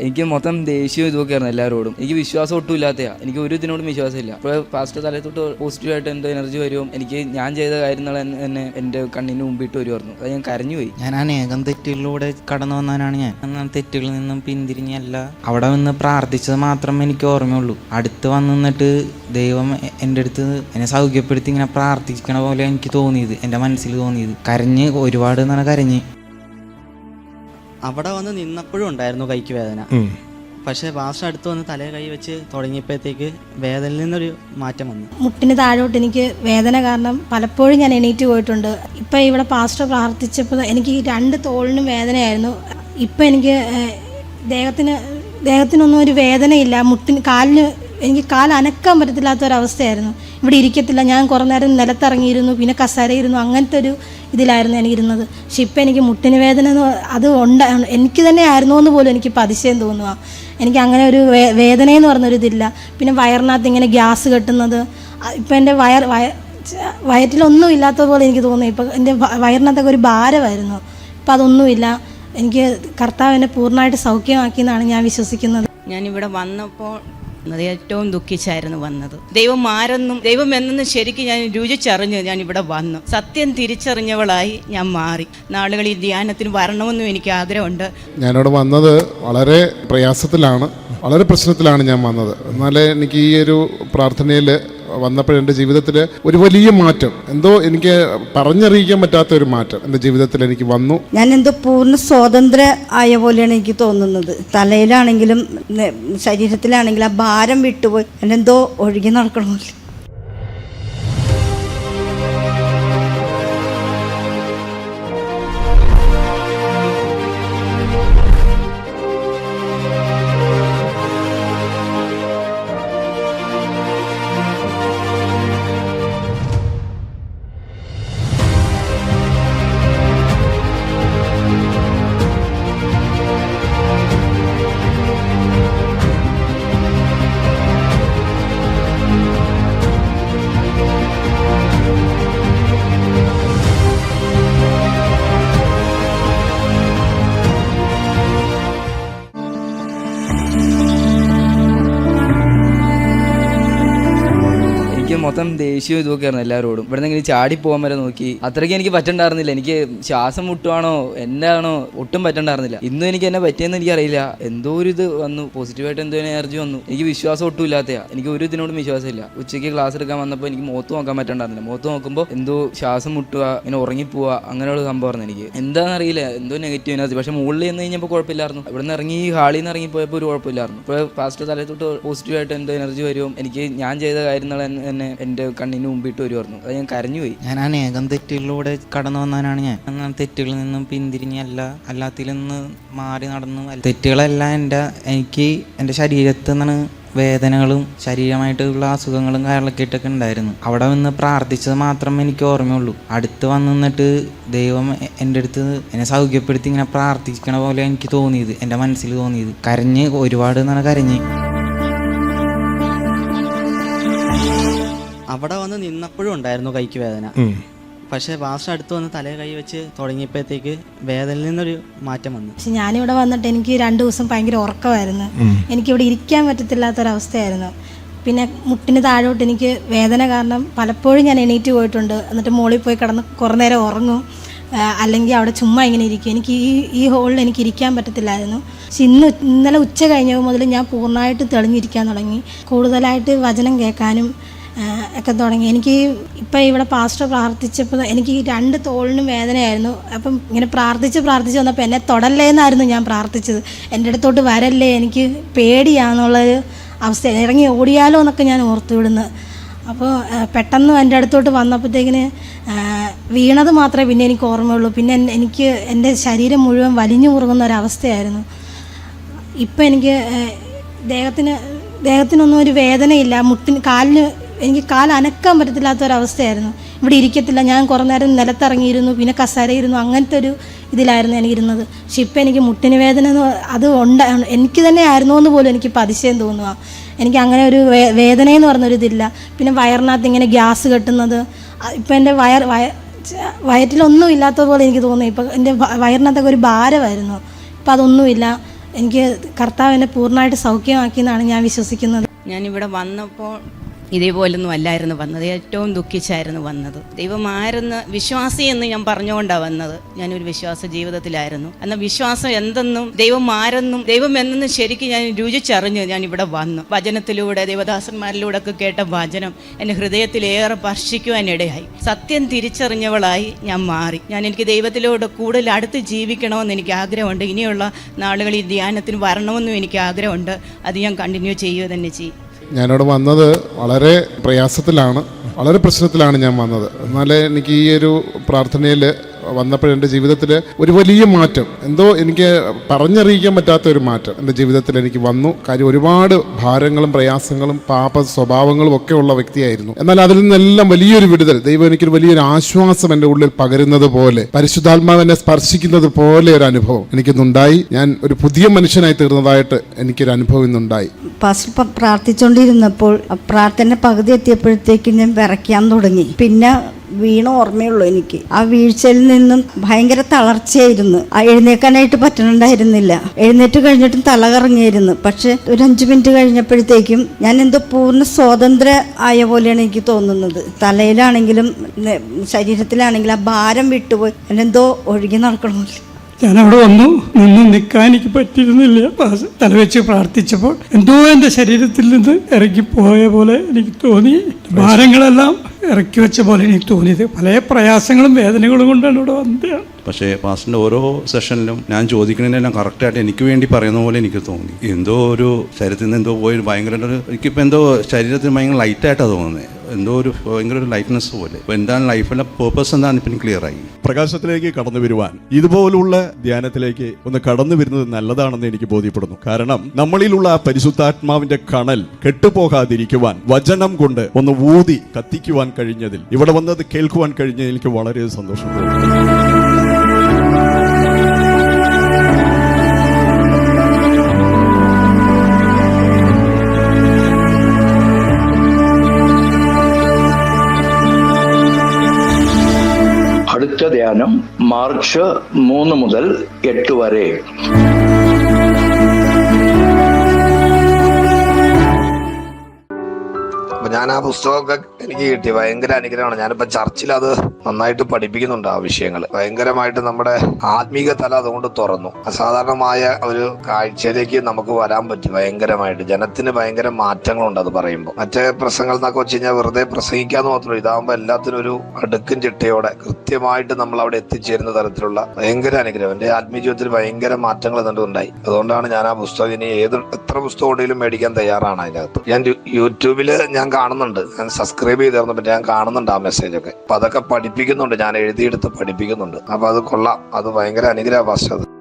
എനിക്ക് മൊത്തം ദേഷ്യവും ഇതൊക്കെയായിരുന്നു എല്ലാവരോടും. എനിക്ക് വിശ്വാസം ഒട്ടും ഇല്ലാത്തയാ. എനിക്ക് ഒരു ഇതിനോടും വിശ്വാസമില്ല. അപ്പോൾ ഫാസ്റ്റ് തലത്തോട്ട് പോസിറ്റീവായിട്ട് എന്തോ എനർജി വരും. എനിക്ക് ഞാൻ ചെയ്ത കാര്യങ്ങൾ തന്നെ എന്റെ കണ്ണിന് മുമ്പിട്ട് വരുമായിരുന്നു അത് ഞാൻ കരഞ്ഞുപോയി. ഞാൻ അനേകം തെറ്റുകളിലൂടെ കടന്നു വന്നവനാണ് ഞാൻ. എന്നാൽ തെറ്റുകളിൽ നിന്നും പിന്തിരിഞ്ഞല്ല. അവിടെ നിന്ന് പ്രാർത്ഥിച്ചത് മാത്രമേ എനിക്ക് ഓർമ്മയുള്ളൂ. അടുത്ത് വന്നിട്ട് ദൈവം എന്റെ അടുത്ത് എന്നെ സൗഖ്യപ്പെടുത്തി ഇങ്ങനെ പ്രാർത്ഥിക്കണ പോലെ എനിക്ക് തോന്നിയത്. എന്റെ മനസ്സിൽ തോന്നിയത്. കരഞ്ഞ് ഒരുപാട് എന്നാണ് കരഞ്ഞ്. അവിടെ വന്ന് നിന്നപ്പോഴും ഉണ്ടായിരുന്നു കൈക്ക് വേദന. പക്ഷേ പാസ്റ്റർ അടുത്ത് വന്ന് തലേ കൈ വെച്ച് തുടങ്ങിയപ്പോഴത്തേക്ക് വേദനയിൽ നിന്നൊരു മാറ്റം വന്നു. മുട്ടിന് താഴോട്ട് എനിക്ക് വേദന കാരണം പലപ്പോഴും ഞാൻ എണീറ്റ് പോയിട്ടുണ്ട്. ഇപ്പം ഇവിടെ പാസ്റ്റർ പ്രാർത്ഥിച്ചപ്പോൾ എനിക്ക് രണ്ട് തോളിനും വേദനയായിരുന്നു. ഇപ്പം എനിക്ക് ദേഹത്തിന് ദേഹത്തിനൊന്നും ഒരു വേദനയില്ല. മുട്ടിന് കാലിന് എനിക്ക് കാൽ അനക്കാൻ പറ്റത്തില്ലാത്ത ഒരവസ്ഥയായിരുന്നു ഇവിടെ ഇരിക്കത്തില്ല. ഞാൻ കുറേ നേരം നിലത്തിറങ്ങിയിരുന്നു. പിന്നെ കസാരയിരുന്നു. അങ്ങനത്തെ ഒരു ഇതിലായിരുന്നു ഞാൻ ഇരുന്നത് പക്ഷെ ഇപ്പം എനിക്ക് മുട്ടിന് വേദന അത് ഉണ്ട. എനിക്ക് തന്നെ ആയിരുന്നു എന്ന് പോലും എനിക്ക് അതിശയം തോന്നുക. എനിക്ക് അങ്ങനെ ഒരു വേദനയെന്ന് പറഞ്ഞൊരു ഇതില്ല. പിന്നെ വയറിനകത്ത് ഇങ്ങനെ ഗ്യാസ് കെട്ടുന്നത്. ഇപ്പം എന്റെ വയർ വയ വയറ്റിലൊന്നും ഇല്ലാത്തത് പോലെ എനിക്ക് തോന്നുന്നു. ഇപ്പം എന്റെ വയറിനകത്തൊക്കെ ഒരു ഭാരമായിരുന്നു. ഇപ്പം അതൊന്നുമില്ല. എനിക്ക് കർത്താവ് എന്നെ പൂർണമായിട്ട് സൗഖ്യമാക്കി എന്നാണ് ഞാൻ വിശ്വസിക്കുന്നത്. ഞാനിവിടെ വന്നപ്പോൾ അത് ഏറ്റവും ദുഃഖിച്ചായിരുന്നു വന്നത്. ദൈവം ആരെന്നും ദൈവം എന്നെന്നും ശരിക്കും ഞാൻ രുചിച്ചറിഞ്ഞ് ഞാൻ ഇവിടെ വന്നു. സത്യം തിരിച്ചറിഞ്ഞവളായി ഞാൻ മാറി. നാളുകൾ ഈ ധ്യാനത്തിന് വരണമെന്നും എനിക്ക് ആഗ്രഹമുണ്ട്. ഞാനിവിടെ വന്നത് വളരെ പ്രയാസത്തിലാണ് വളരെ പ്രശ്നത്തിലാണ് ഞാൻ വന്നത്. എന്നാലേ എനിക്ക് ഈ ഒരു പ്രാർത്ഥനയിൽ വന്നപ്പോൾ എന്റെ ജീവിതത്തിൽ ഒരു വലിയ മാറ്റം. എന്തോ എനിക്ക് പറഞ്ഞറിയിക്കാൻ പറ്റാത്ത ഒരു മാറ്റം എന്റെ ജീവിതത്തിൽ എനിക്ക് വന്നു. ഞാൻ എന്തോ പൂർണ സ്വാതന്ത്ര്യ ആയ പോലെയാണ് എനിക്ക് തോന്നുന്നത്. തലയിലാണെങ്കിലും ശരീരത്തിലാണെങ്കിലും ആ ഭാരം വിട്ടുപോയി. എന്നെന്തോ ഒഴുകി നടക്കണ മൊത്തം ദേഷ്യവും ഇതൊക്കെയായിരുന്നു എല്ലാവരോടും. ഇവിടെ നിന്ന് ചാടി പോകാൻ വരെ നോക്കി. അത്രയ്ക്ക് എനിക്ക് പറ്റണ്ടായിരുന്നില്ല. എനിക്ക് ശ്വാസം മുട്ടുവാണോ എന്താണോ ഒട്ടും പറ്റണ്ടായിരുന്നില്ല. ഇന്നും എനിക്ക് എന്നെ പറ്റിയെന്ന് എനിക്കറിയില്ല. എന്തോ ഒരു ഇത് വന്നു. പോസിറ്റീവായിട്ട് എന്തോ എനർജി വന്നു. എനിക്ക് വിശ്വാസം ഒട്ടും ഇല്ലാത്തയാ എനിക്ക് ഒരു ഇതിനോടും വിശ്വാസമില്ല. ഉച്ചയ്ക്ക് ക്ലാസ് എടുക്കാൻ വന്നപ്പോൾ എനിക്ക് മുഖത്ത് നോക്കാൻ പറ്റണ്ടായിരുന്നില്ല. മുഖത്ത് നോക്കുമ്പോൾ എന്തോ ശ്വാസം മുട്ടുക ഇങ്ങനെ ഉറങ്ങിപ്പോവുക അങ്ങനെയുള്ള സംഭവമായിരുന്നു എനിക്ക്. എന്താണെന്നറിയില്ല. എന്തോ നെഗറ്റീവ് എനർജി പക്ഷെ മുകളിൽ നിന്ന് കഴിഞ്ഞപ്പോൾ കുഴപ്പമില്ലായിരുന്നു. ഇവിടെ നിന്ന് ഇറങ്ങി ഹാളിൽ നിന്ന് ഇറങ്ങി പോയപ്പോൾ ഒരു കുഴപ്പമില്ലായിരുന്നു. ഇപ്പോൾ ഫാസ്റ്റ് തലത്തോട്ട് പോസിറ്റീവായിട്ട് എന്തോ എനർജി വരും. എനിക്ക് ഞാൻ ചെയ്ത കാര്യങ്ങൾ തന്നെ എന്റെ കണ്ണിന് മുമ്പിട്ട് വരുമായിരുന്നു അത് ഞാൻ കരഞ്ഞു പോയി. ഞാൻ അനേകം തെറ്റുകളിലൂടെ കടന്നു വന്നവനാണ് ഞാൻ. എന്നാൽ തെറ്റുകളിൽ നിന്നും പിന്തിരിഞ്ഞല്ല അല്ലാത്തിൽ നിന്ന് മാറി നടന്നു. തെറ്റുകളെല്ലാം എന്റെ എനിക്ക് എന്റെ ശരീരത്തിൽ നിന്നാണ് വേദനകളും ശരീരമായിട്ടുള്ള അസുഖങ്ങളും കാര്യങ്ങളൊക്കെ ഇട്ടൊക്കെ ഉണ്ടായിരുന്നു. അവിടെ നിന്ന് പ്രാർത്ഥിച്ചത് മാത്രം എനിക്ക് ഓർമ്മയുള്ളൂ. അടുത്ത് വന്ന് നിന്നിട്ട് ദൈവം എന്റെ അടുത്ത് എന്നെ സൗഖ്യപ്പെടുത്തി ഇങ്ങനെ പ്രാർത്ഥിക്കണ പോലെ എനിക്ക് തോന്നിയത് എന്റെ മനസ്സിൽ തോന്നിയത്. കരഞ്ഞ് ഒരുപാട് എന്നാണ് കരഞ്ഞ്. അവിടെ വന്ന് നിന്നപ്പോഴും ഉണ്ടായിരുന്നു കൈക്ക് വേദന. പക്ഷെ പാസ്റ്റർ അടുത്ത് വന്ന് തലേ കൈ വെച്ച് തുടങ്ങിയപ്പോഴത്തേക്ക് വേദനയിൽ നിന്നൊരു മാറ്റം വന്നു. പക്ഷെ ഞാനിവിടെ വന്നിട്ട് എനിക്ക് രണ്ട് ദിവസം ഭയങ്കര ഉറക്കമായിരുന്നു. എനിക്കിവിടെ ഇരിക്കാൻ പറ്റത്തില്ലാത്തൊരവസ്ഥയായിരുന്നു. പിന്നെ മുട്ടിന് താഴോട്ട് എനിക്ക് വേദന കാരണം പലപ്പോഴും ഞാൻ എണീറ്റ് പോയിട്ടുണ്ട്. എന്നിട്ട് മോളിൽ പോയി കിടന്ന് കുറേ നേരം ഉറങ്ങും. അല്ലെങ്കിൽ അവിടെ ചുമ്മാ ഇങ്ങനെ ഇരിക്കും. എനിക്ക് ഈ ഈ ഹോളിൽ എനിക്ക് ഇരിക്കാൻ പറ്റത്തില്ലായിരുന്നു. പക്ഷെ ഇന്ന് ഇന്നലെ ഉച്ച കഴിഞ്ഞ മുതൽ ഞാൻ പൂർണമായിട്ട് തെളിഞ്ഞിരിക്കാൻ തുടങ്ങി. കൂടുതലായിട്ട് വചനം കേൾക്കാനും ഒക്കെ തുടങ്ങി. എനിക്ക് ഇപ്പം ഇവിടെ പാസ്റ്റർ പ്രാർത്ഥിച്ചപ്പോൾ എനിക്ക് രണ്ട് തോളിനും വേദനയായിരുന്നു. അപ്പം ഇങ്ങനെ പ്രാർത്ഥിച്ച് പ്രാർത്ഥിച്ച് വന്നപ്പോൾ എന്നെ തൊടല്ലേ എന്നായിരുന്നു ഞാൻ പ്രാർത്ഥിച്ചത്. എന്റെ അടുത്തോട്ട് വരല്ലേ? എനിക്ക് പേടിയാന്നുള്ളൊരു അവസ്ഥ ഇറങ്ങി ഓടിയാലോ എന്നൊക്കെ ഞാൻ ഓർത്തു വിടുന്നത് അപ്പോൾ പെട്ടെന്ന് എന്റെ അടുത്തോട്ട് വന്നപ്പോഴത്തേക്കിന് വീണത് മാത്രമേ പിന്നെ എനിക്ക് ഓർമ്മയുള്ളൂ. പിന്നെ എനിക്ക് എന്റെ ശരീരം മുഴുവൻ വലിഞ്ഞു മുറുകുന്ന ഒരവസ്ഥയായിരുന്നു. ഇപ്പം എനിക്ക് ദേഹത്തിന് ദേഹത്തിനൊന്നും ഒരു വേദനയില്ല. മുട്ടിന് കാലിന് എനിക്ക് കാൽ അനക്കാൻ പറ്റത്തില്ലാത്ത ഒരവസ്ഥയായിരുന്നു ഇവിടെ ഇരിക്കത്തില്ല. ഞാൻ കുറേ നേരം നിലത്തിറങ്ങിയിരുന്നു. പിന്നെ കസാരയിരുന്നു. അങ്ങനത്തെ ഒരു ഇതിലായിരുന്നു എനിക്കിരുന്നത്. പക്ഷെ ഇപ്പം എനിക്ക് മുട്ടിന് വേദന എന്ന് അത് ഉണ്ട. എനിക്ക് തന്നെ ആയിരുന്നു എന്ന് പോലും എനിക്ക് അതിശയം തോന്നുക. എനിക്ക് അങ്ങനെ ഒരു വേ- വേദനയെന്ന് പറഞ്ഞൊരിതില്ല പിന്നെ വയറിനകത്ത് ഇങ്ങനെ ഗ്യാസ് കെട്ടുന്നത്. ഇപ്പം എന്റെ വയർ വയ വയറ്റിലൊന്നും ഇല്ലാത്തത് പോലെ എനിക്ക് തോന്നി ഇപ്പം എന്റെ വയറിനകത്തൊക്കെ ഒരു ഭാരമായിരുന്നു. ഇപ്പം അതൊന്നുമില്ല. എനിക്ക് കർത്താവ് എന്നെ പൂർണമായിട്ട് സൗഖ്യമാക്കിയെന്നാണ് ഞാൻ വിശ്വസിക്കുന്നത്. ഞാനിവിടെ വന്നപ്പോൾ ഇതേപോലൊന്നും അല്ലായിരുന്നു വന്നത്. ഏറ്റവും ദുഃഖിച്ചായിരുന്നു വന്നത്. ദൈവം ആരെന്ന് വിശ്വാസി എന്ന് ഞാൻ പറഞ്ഞുകൊണ്ടാണ് വന്നത്. ഞാനൊരു വിശ്വാസ ജീവിതത്തിലായിരുന്നു. എന്നാൽ വിശ്വാസം എന്തെന്നും ദൈവം ആരെന്നും ദൈവം എന്നെന്നും ശരിക്കും ഞാൻ രുചിച്ചറിഞ്ഞ് ഞാൻ ഇവിടെ വന്നു. വചനത്തിലൂടെ ദൈവദാസന്മാരിലൂടെ ഒക്കെ കേട്ട വചനം എന്റെ ഹൃദയത്തിലേറെ സ്പർശിക്കുവാനിടയായി സത്യം തിരിച്ചറിഞ്ഞവളായി ഞാൻ മാറി. ഞാൻ എനിക്ക് ദൈവത്തിലൂടെ കൂടുതൽ അടുത്ത് ജീവിക്കണമെന്ന് എനിക്ക് ആഗ്രഹമുണ്ട്. ഇനിയുള്ള നാളുകളിൽ ധ്യാനത്തിന് വരണമെന്നും എനിക്ക് ആഗ്രഹമുണ്ട്. അത് ഞാൻ കണ്ടിന്യൂ ചെയ്യുക തന്നെ ചെയ്യും. ഞാനിവിടെ വന്നത് വളരെ പ്രയാസത്തിലാണ് വളരെ പ്രശ്നത്തിലാണ് ഞാൻ വന്നത്. എന്നാൽ എനിക്ക് ഈ ഒരു പ്രാർത്ഥനയിൽ വന്നപ്പോൾ എന്റെ ജീവിതത്തിൽ ഒരു വലിയ മാറ്റം. എന്തോ എനിക്ക് പറഞ്ഞറിയിക്കാൻ പറ്റാത്ത ഒരു മാറ്റം എന്റെ ജീവിതത്തിൽ എനിക്ക് വന്നു. കാര്യം ഒരുപാട് ഭാരങ്ങളും പ്രയാസങ്ങളും പാപ സ്വഭാവങ്ങളും ഒക്കെ ഉള്ള വ്യക്തിയായിരുന്നു. എന്നാൽ അതിൽ നിന്നെല്ലാം വലിയൊരു വിടുതൽ. ദൈവം എനിക്കൊരു വലിയൊരു ആശ്വാസം എന്റെ ഉള്ളിൽ പകരുന്നത് പോലെ പരിശുദ്ധാത്മാവിനെ സ്പർശിക്കുന്നത് പോലെ ഒരു അനുഭവം എനിക്കിന്നുണ്ടായി. ഞാൻ ഒരു പുതിയ മനുഷ്യനായി തീർന്നതായിട്ട് എനിക്കൊരു അനുഭവം ഇന്നുണ്ടായി. പ്രാർത്ഥിച്ചുകൊണ്ടിരുന്നപ്പോൾ പ്രാർത്ഥന പകുതി എത്തിയപ്പോഴത്തേക്ക് ഞാൻ വിറയ്ക്കാൻ തുടങ്ങി. പിന്നെ വീണ ഓർമ്മയുള്ളൂ എനിക്ക്. ആ വീഴ്ചയിൽ നിന്നും ഭയങ്കര തളർച്ചയായിരുന്നു. ആ എഴുന്നേക്കാനായിട്ട് പറ്റണുണ്ടായിരുന്നില്ല. എഴുന്നേറ്റ് കഴിഞ്ഞിട്ടും തല കറങ്ങിയായിരുന്നു പക്ഷെ ഒരു അഞ്ചു മിനിറ്റ് കഴിഞ്ഞപ്പോഴത്തേക്കും ഞാൻ എന്തോ പൂർണ സ്വാതന്ത്ര്യ ആയ പോലെയാണ് എനിക്ക് തോന്നുന്നത്. തലയിലാണെങ്കിലും ശരീരത്തിലാണെങ്കിലും ആ ഭാരം വിട്ടുപോയി. എന്നെന്തോ ഒഴുകി നടക്കണോ ഞാൻ അവിടെ വന്നു. നിന്ന് നിൽക്കാൻ എനിക്ക് പറ്റിയിരുന്നില്ല. തലവെച്ച് പ്രാർത്ഥിച്ചപ്പോൾ എന്തോ എന്റെ ശരീരത്തിൽ നിന്ന് ഇറങ്ങിപ്പോയ പോലെ എനിക്ക് തോന്നി. ഭാരങ്ങളെല്ലാം ഇറക്കി വെച്ച പോലെ എനിക്ക് തോന്നിയത്. പല പ്രയാസങ്ങളും വേദനകളും കൊണ്ടാണ് ഇവിടെ വന്നത്. പക്ഷേ പാസ്റ്ററിന്റെ ഓരോ സെഷനിലും ഞാൻ ചോദിക്കുന്നതിനെല്ലാം കറക്റ്റായിട്ട് എനിക്ക് വേണ്ടി പറയുന്ന പോലെ എനിക്ക് തോന്നി. എന്തോ ഒരു ശരീരത്തിൽ നിന്ന് എന്തോ പോയി ഭയങ്കര എനിക്കിപ്പോൾ എന്തോ ശരീരത്തിന് ഭയങ്കര ലൈറ്റായിട്ടാണ് തോന്നുന്നത് എന്തോ ഒരു ഭയങ്കര ഒരു ലൈറ്റ്നെസ് പോലെ. ഇപ്പോൾ എന്താണ് ലൈഫിലെ പേർപ്പസ് എന്താണ് ഇപ്പം ക്ലിയർ ആയി? പ്രകാശത്തിലേക്ക് കടന്നു വരുവാൻ ഇതുപോലുള്ള ധ്യാനത്തിലേക്ക് ഒന്ന് കടന്നു വരുന്നത് നല്ലതാണെന്ന് എനിക്ക് ബോധ്യപ്പെടുന്നു. കാരണം നമ്മളിലുള്ള ആ പരിശുദ്ധാത്മാവിന്റെ കണൽ കെട്ടുപോകാതിരിക്കുവാൻ വചനം കൊണ്ട് ഒന്ന് ഊതി കത്തിക്കുവാൻ കഴിഞ്ഞതിൽ ഇവിടെ വന്നത് കേൾക്കുവാൻ കഴിഞ്ഞതിൽ എനിക്ക് വളരെ സന്തോഷം തോന്നുന്നു. ധ്യാനം മാർച്ച് മൂന്ന് മുതൽ എട്ട് വരെ. ഞാൻ ആ പുസ്തകമൊക്കെ എനിക്ക് കിട്ടി. ഭയങ്കര അനുഗ്രഹമാണ്. ഞാനിപ്പോ ചർച്ചിൽ അത് നന്നായിട്ട് പഠിപ്പിക്കുന്നുണ്ട് ആ വിഷയങ്ങൾ ഭയങ്കരമായിട്ട് നമ്മുടെ ആത്മീക തല അതുകൊണ്ട് തുറന്നു. അസാധാരണമായ ഒരു കാഴ്ചയിലേക്ക് നമുക്ക് വരാൻ പറ്റി ഭയങ്കരമായിട്ട്. ജനത്തിന് ഭയങ്കര മാറ്റങ്ങളുണ്ട് അത് പറയുമ്പോൾ മറ്റേ പ്രസംഗങ്ങൾ എന്നൊക്കെ വെച്ച് കഴിഞ്ഞാൽ വെറുതെ പ്രസംഗിക്കാന്ന് മാത്രമല്ല ഇതാകുമ്പോൾ എല്ലാത്തിനും ഒരു അടുക്കും ചിട്ടയോടെ കൃത്യമായിട്ട് നമ്മൾ അവിടെ എത്തിച്ചേരുന്ന തരത്തിലുള്ള ഭയങ്കര അനുഗ്രഹം. എന്റെ ആത്മീയ ജീവിതത്തിൽ ഭയങ്കര മാറ്റങ്ങൾ ഉണ്ടായി. അതുകൊണ്ടാണ് ഞാൻ ആ പുസ്തകം ഇനി ഏത് എത്ര പുസ്തകം ഉണ്ടെങ്കിലും മേടിക്കാൻ തയ്യാറാണ് അതിനകത്ത്. ഞാൻ യൂട്യൂബിൽ ഞാൻ കാണുന്നുണ്ട്. ഞാൻ സബ്സ്ക്രൈബ് ചെയ്തിരുന്നു പറ്റി ഞാൻ കാണുന്നുണ്ട് ആ മെസ്സേജ് ഒക്കെ. അപ്പൊ അതൊക്കെ പഠിപ്പിക്കുന്നുണ്ട്. ഞാൻ എഴുതിയെടുത്ത് പഠിപ്പിക്കുന്നുണ്ട്. അപ്പൊ അത് കൊള്ളാം. അത് ഭയങ്കര അനുഗ്രഹ അത്